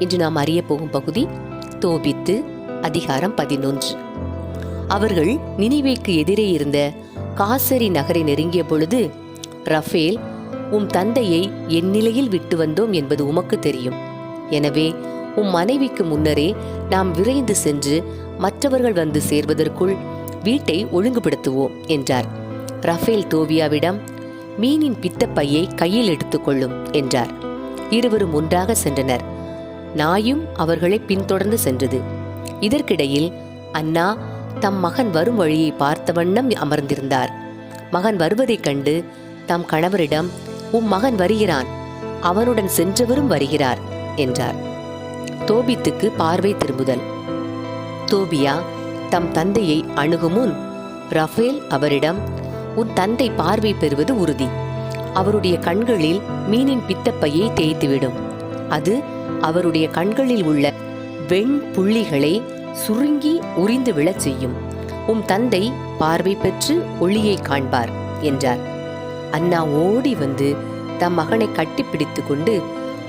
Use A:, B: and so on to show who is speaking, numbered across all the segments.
A: இன்று நாம் அறிய போகும் பகுதி தோபித்து அதிகாரம் பதினொன்று. அவர்கள் நினைவேக்கு எதிரே இருந்த காசரி நகரை நெருங்கிய பொழுது ரஃபேல் உம் தந்தையை என் நிலையில் விட்டு வந்தோம் என்பது உமக்கு தெரியும். எனவே உம் மனைவிக்கு முன்னரே நாம் விரைந்து சென்று மற்றவர்கள் வந்து சேர்வதற்குள் வீட்டை ஒழுங்குபடுத்துவோம் என்றார். ரஃபேல் தோவியாவிடம் மீனின் பித்தப்பையை கையில் எடுத்துக்கொள்ளும் என்றார். இருவரும் ஒன்றாக சென்றனர். நாயும் அவர்களை பின்தொடர்ந்து சென்றது. இதற்கிடையில் அண்ணா தம் மகன் வரும் வழியை பார்த்த வண்ணம் அமர்ந்திருந்தார். மகன் வருவதைக் கண்டு தம் கணவரிடம் உம் மகன் வருகிறான். அவனுடன் சென்றவரும் வருகிறார் என்றார். தோபித்துக்கு பார்வை திரும்புதல். தோபியா தம் தந்தையை அணுகுமுன் ரஃபேல் அவரிடம் உன் தந்தை பார்வை பெறுவது உறுதி. அவருடைய கண்களில் மீனின் பித்தப்பையை தேய்த்துவிடும். அது அவருடைய கண்களில் உள்ள வெண் புள்ளிகளை சுருங்கி உறிந்து விழச் செய்யும். உம் தந்தை பார்வை பெற்று ஒளியை காண்பார் என்றார். அண்ணா ஓடி வந்து தம் மகனை கட்டிப்பிடித்து கொண்டு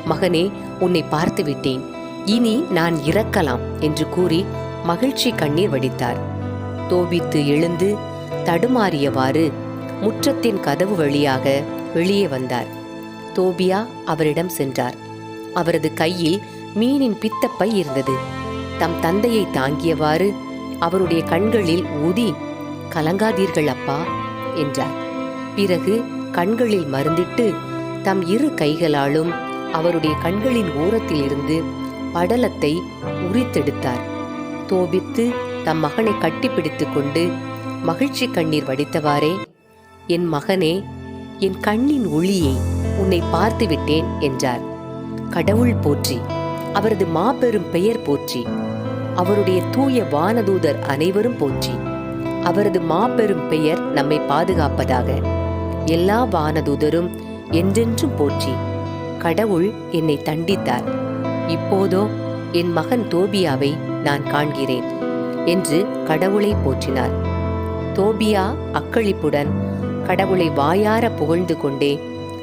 A: மகனே உன்னை பார்த்து விட்டேன். இனி நான் இறக்கலாம் என்று கூறி மகிழ்ச்சி கண்ணீர் வடித்தார். தோபித்து எழுந்து தடுமாறியவாறு முற்றத்தின் கதவு வழியாக வெளியே வந்தார். தோபியா அவரிடம் சென்றார். அவரது கையில் மீனின் பித்தப்பை இருந்தது. தம் தந்தையை தாங்கியவாறு அவருடைய கண்களில் ஊதி கலங்காதீர்கள் அப்பா என்றார். பிறகு கண்களில் மருந்திட்டு தம் இரு கைகளாலும் அவருடைய கண்களின் ஓரத்திலிருந்து படலத்தை உரித்தெடுத்தார். தோபித்து தம் மகனை கட்டிப்பிடித்து கொண்டு மகிழ்ச்சி கண்ணீர் வடித்தவாறே என் மகனே என் கண்ணின் ஒளியை உன்னை பார்த்து விட்டேன் என்றார். கடவுள் போற்றி அவரது மாபெரும் பெயர் போற்றி அவருடைய தூய வானதூதர் அனைவரும் போற்றி அவரது மாபெரும் பெயர் நம்மை பாதுகாப்பதாக. எல்லா வானதூதரும் என்றென்றும் போற்றி கடவுள் என்னை தண்டித்தார். இப்போதோ என் மகன் தோபியாவை நான் காண்கிறேன் என்று கடவுளை போற்றினார். தோபியா அக்களிப்புடன் கடவுளை வாயார புகழ்ந்து கொண்டே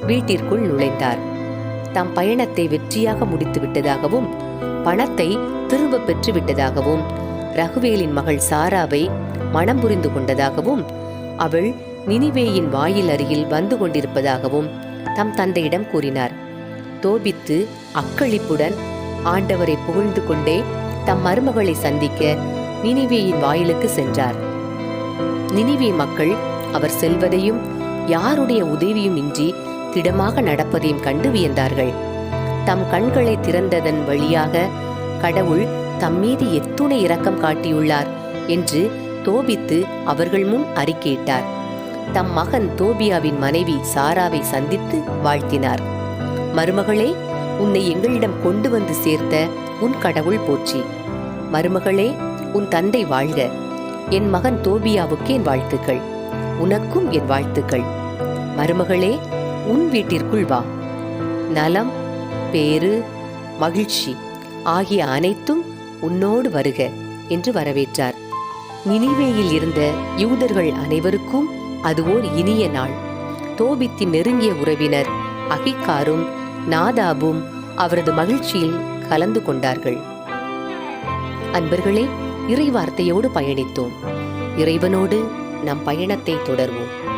A: வீட்டிற்குள் நுழைந்தார். தம் பயணத்தை வெற்றியாக முடித்து விட்டதாகவும் பணத்தை திரும்ப பெற்று விட்டதாகவும் ரகுவேலின் மகள் சாராவை மனம் புரிந்து கொண்டதாகவும் அவள் நினிவேயின் வாயில் அருகில் வந்து கொண்டிருப்பதாகவும் தம் தந்தையிடம் கூறினார். தோபித்து அக்களிப்புடன் ஆண்டவரை புகழ்ந்து கொண்டே தம் மருமகளை சந்திக்க நினிவேயின் வாயிலுக்கு சென்றார். நினிவே மக்கள் அவர் செல்வதையும் யாருடைய உதவியும் இன்றி திடமாக நடப்பதையும் கண்டு வியந்தார்கள். தம் கண்களை திறந்ததன் வழியாக கடவுள் தம் மீது எத்துணை இரக்கம் காட்டியுள்ளார் என்று தோபித்து அவர்கள் முன் அறிக்கையிட்டார். தம் மகன் தோபியாவின் மனைவி சாராவை சந்தித்து வாழ்த்தினார். மருமகளே உன்னை எங்களிடம் கொண்டு வந்து சேர்த்த உன் கடவுள் போற்றி. மருமகளே உன் தந்தை வாழ்க. என் மகன் தோபியாவுக்கு என் வாழ்த்துக்கள். உனக்கும் என் வாழ்த்துக்கள். மருமகளே உன் வீட்டிற்குள் வா. நலம் பேறு மகிழ்ச்சி ஆகிய அனைத்தும் உன்னோடு வருக என்று வரவேற்றார். நினைவேயில் இருந்த யூதர்கள் அனைவருக்கும் அது ஓர் இனிய நாள். தோபித்தின் நெருங்கிய உறவினர் அகிக்காரும் நாதாபும் அவரது மகிழ்ச்சியில் கலந்து கொண்டார்கள். அன்பர்களே இறைவார்த்தையோடு பயணித்தோம். இறைவனோடு நம் பயணத்தை தொடர்வோம்.